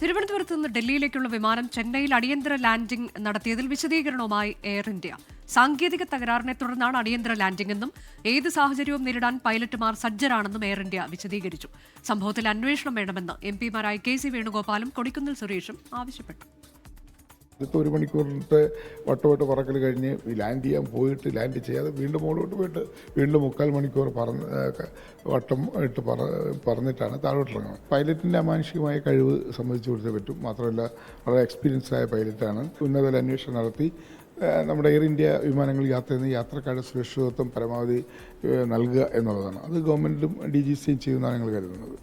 തിരുവനന്തപുരത്ത് നിന്ന് ഡൽഹിയിലേക്കുള്ള വിമാനം ചെന്നൈയിൽ അടിയന്തര ലാൻഡിംഗ് നടത്തിയതിൽ വിശദീകരണവുമായി എയർ ഇന്ത്യ. സാങ്കേതിക തകരാറിനെ തുടർന്നാണ് അടിയന്തര ലാൻഡിംഗ് എന്നും ഏത് സാഹചര്യവും നേരിടാൻ പൈലറ്റുമാർ സജ്ജരാണെന്നും എയർ ഇന്ത്യ വിശദീകരിച്ചു. സംഭവത്തിൽ അന്വേഷണം വേണമെന്ന് എം പിമാരായ കെ സി വേണുഗോപാലും കൊടിക്കുന്നിൽ സുരേഷും ആവശ്യപ്പെട്ടു. ഇതിപ്പോൾ ഒരു മണിക്കൂറിലത്തെ വട്ടവട്ട് പറക്കൽ കഴിഞ്ഞ് ലാൻഡ് ചെയ്യാൻ പോയിട്ട് ലാൻഡ് ചെയ്യാതെ വീണ്ടും മുകളിലോട്ട് പോയിട്ട് വീണ്ടും മുക്കാൽ മണിക്കൂർ പറന്ന് വട്ടം ഇട്ട് പറ താഴോട്ട് ഇറങ്ങുന്നത് പൈലറ്റിന്റെ അമാനുഷികമായ കഴിവ് സംബന്ധിച്ച് കൊടുത്തേ പറ്റും. മാത്രമല്ല വളരെ എക്സ്പീരിയൻസ്ഡായ പൈലറ്റാണ്. ഉന്നതതല അന്വേഷണം നടത്തി നമ്മുടെ എയർ ഇന്ത്യ വിമാനങ്ങൾ യാത്ര ചെയ്യുന്ന യാത്രക്കാരുടെ സുരക്ഷിതത്വം പരമാവധി നൽകുക എന്നുള്ളതാണ്. അത് ഗവൺമെന്റും ഡി ജി സിയും ചെയ്യുന്നതാണ് ഞങ്ങൾ കരുതുന്നത്.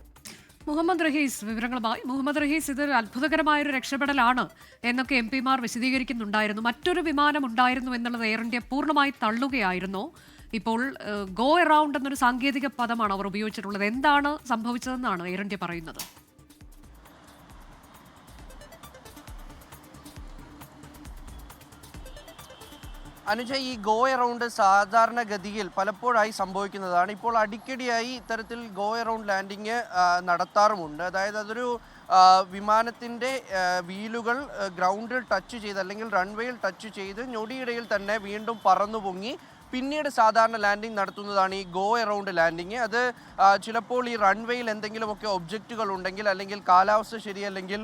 മുഹമ്മദ് റഹീസ് വിവരങ്ങളുമായി. മുഹമ്മദ് റഹീസ് ഇത് അത്ഭുതകരമായ ഒരു രക്ഷപ്പെടലാണ് എന്നൊക്കെ എം പിമാർ വിശദീകരിക്കുന്നുണ്ടായിരുന്നു. മറ്റൊരു വിമാനം ഉണ്ടായിരുന്നു എന്നുള്ളത് എയർ ഇന്ത്യ പൂർണമായി തള്ളുകയായിരുന്നു. ഇപ്പോൾ ഗോ എറൗണ്ട് എന്നൊരു സാങ്കേതിക പദമാണ് അവർ ഉപയോഗിച്ചിട്ടുള്ളത്. എന്താണ് സംഭവിച്ചതെന്നാണ് എയർ ഇന്ത്യ പറയുന്നത്? അനുജ ഈ ഗോ എറൗണ്ട് സാധാരണഗതിയിൽ പലപ്പോഴായി സംഭവിക്കുന്നതാണ്. ഇപ്പോൾ അടിക്കടിയായി ഇത്തരത്തിൽ ഗോ എറൗണ്ട് ലാൻഡിങ് നടത്താറുമുണ്ട്. അതായത് അതൊരു വിമാനത്തിന്റെ വീലുകൾ ഗ്രൗണ്ടിൽ ടച്ച് ചെയ്ത് അല്ലെങ്കിൽ റൺവേയിൽ ടച്ച് ചെയ്ത് ഞൊടിയിടയിൽ തന്നെ വീണ്ടും പറന്നു പൊങ്ങി പിന്നീട് സാധാരണ ലാൻഡിംഗ് നടത്തുന്നതാണ് ഈ ഗോ എറൗണ്ട് ലാൻഡിങ് അത് ചിലപ്പോൾ ഈ റൺവേയിൽ എന്തെങ്കിലുമൊക്കെ ഒബ്ജക്റ്റുകൾ ഉണ്ടെങ്കിൽ അല്ലെങ്കിൽ കാലാവസ്ഥ ശരിയല്ലെങ്കിൽ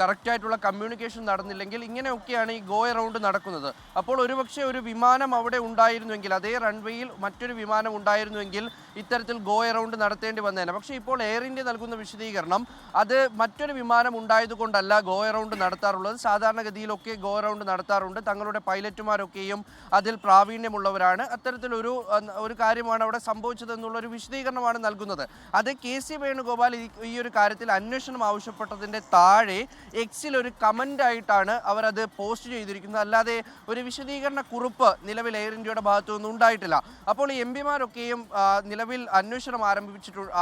കറക്റ്റായിട്ടുള്ള കമ്മ്യൂണിക്കേഷൻ നടന്നില്ലെങ്കിൽ ഇങ്ങനെയൊക്കെയാണ് ഈ ഗോ എറൗണ്ട് നടക്കുന്നത്. അപ്പോൾ ഒരുപക്ഷെ ഒരു വിമാനം അവിടെ ഉണ്ടായിരുന്നുവെങ്കിൽ അതേ റൺവേയിൽ മറ്റൊരു വിമാനം ഉണ്ടായിരുന്നുവെങ്കിൽ ഇത്തരത്തിൽ ഗോ എറൗണ്ട് നടത്തേണ്ടി വന്നേനെ. പക്ഷേ ഇപ്പോൾ എയർ ഇന്ത്യ നൽകുന്ന വിശദീകരണം അത് മറ്റൊരു വിമാനം ഉണ്ടായതുകൊണ്ടല്ല ഗോ എറൗണ്ട് നടത്താറുള്ളത്. സാധാരണഗതിയിലൊക്കെ ഗോ എറൗണ്ട് നടത്താറുണ്ട്. തങ്ങളുടെ പൈലറ്റുമാരൊക്കെയും അതിൽ പ്രാവീണ്യമുള്ളവരാണ്. അത്തരത്തിലൊരു അഹ്, ഒരു കാര്യമാണ് അവിടെ സംഭവിച്ചത് എന്നുള്ള ഒരു വിശദീകരണമാണ് നൽകുന്നത്. അത് കെ സി വേണുഗോപാൽ ഈ- ഒരു കാര്യത്തിൽ അന്വേഷണം ആവശ്യപ്പെട്ടതിന്റെ താഴെ എക്സിൽ ഒരു കമന്റ് ആയിട്ടാണ് അവരത് പോസ്റ്റ് ചെയ്തിരിക്കുന്നത്. അല്ലാതെ ഒരു വിശദീകരണ കുറിപ്പ് നിലവിൽ എയർ ഇന്ത്യയുടെ ഭാഗത്തുനിന്നും ഉണ്ടായിട്ടില്ല. അപ്പോൾ എം പിമാരൊക്കെയും നിലവിൽ അന്വേഷണം ആരംഭിച്ചിട്ടുണ്ട്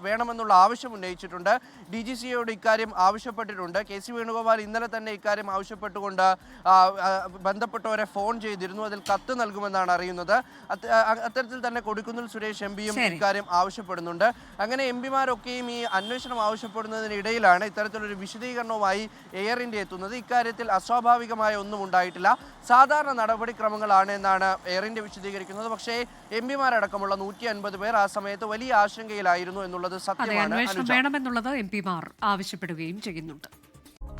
വേണമെന്നുള്ള ആവശ്യം ഉന്നയിച്ചിട്ടുണ്ട്. ഡി ജി സിയോട് ഇക്കാര്യം ആവശ്യപ്പെട്ടിട്ടുണ്ട്. കെ സി വേണുഗോപാൽ ഇന്നലെ തന്നെ ഇക്കാര്യം ആവശ്യപ്പെട്ടുകൊണ്ട് ബന്ധപ്പെട്ടവരെ ഫോൺ ചെയ്തിരുന്നു. അതിൽ കത്ത് നൽകുമെന്നാണ് അറിയുന്നത്. ആ, അത്തരത്തിൽ തന്നെ കൊടുക്കുന്നിൽ സുരേഷ് എം പിയും. ഇക്കാര്യം ആവശ്യപ്പെടുന്നുണ്ട്. അങ്ങനെ എം പിമാരൊക്കെയും ഈ അന്വേഷണം ആവശ്യപ്പെടുന്നതിനിടയിലാണ് ഇത്തരത്തിലൊരു വിശദീകരണവുമായി എയർ ഇന്ത്യ എത്തുന്നത്. ഇക്കാര്യത്തിൽ അസ്വാഭാവികമായ ഒന്നും ഉണ്ടായിട്ടില്ല. സാധാരണ നടപടിക്രമങ്ങളാണ് എന്നാണ് എയർ ഇന്ത്യ വിശദീകരിക്കുന്നത്. പക്ഷേ എം പിമാരടക്കമുള്ള നൂറ്റി അൻപത് പേർ ആ സമയത്ത് വലിയ ആശങ്കയിലായിരുന്നു എന്നുള്ളത് സത്യമാണ്. വേണമെന്നുള്ളത് എം പിമാർ ആവശ്യപ്പെടുകയും ചെയ്യുന്നുണ്ട്.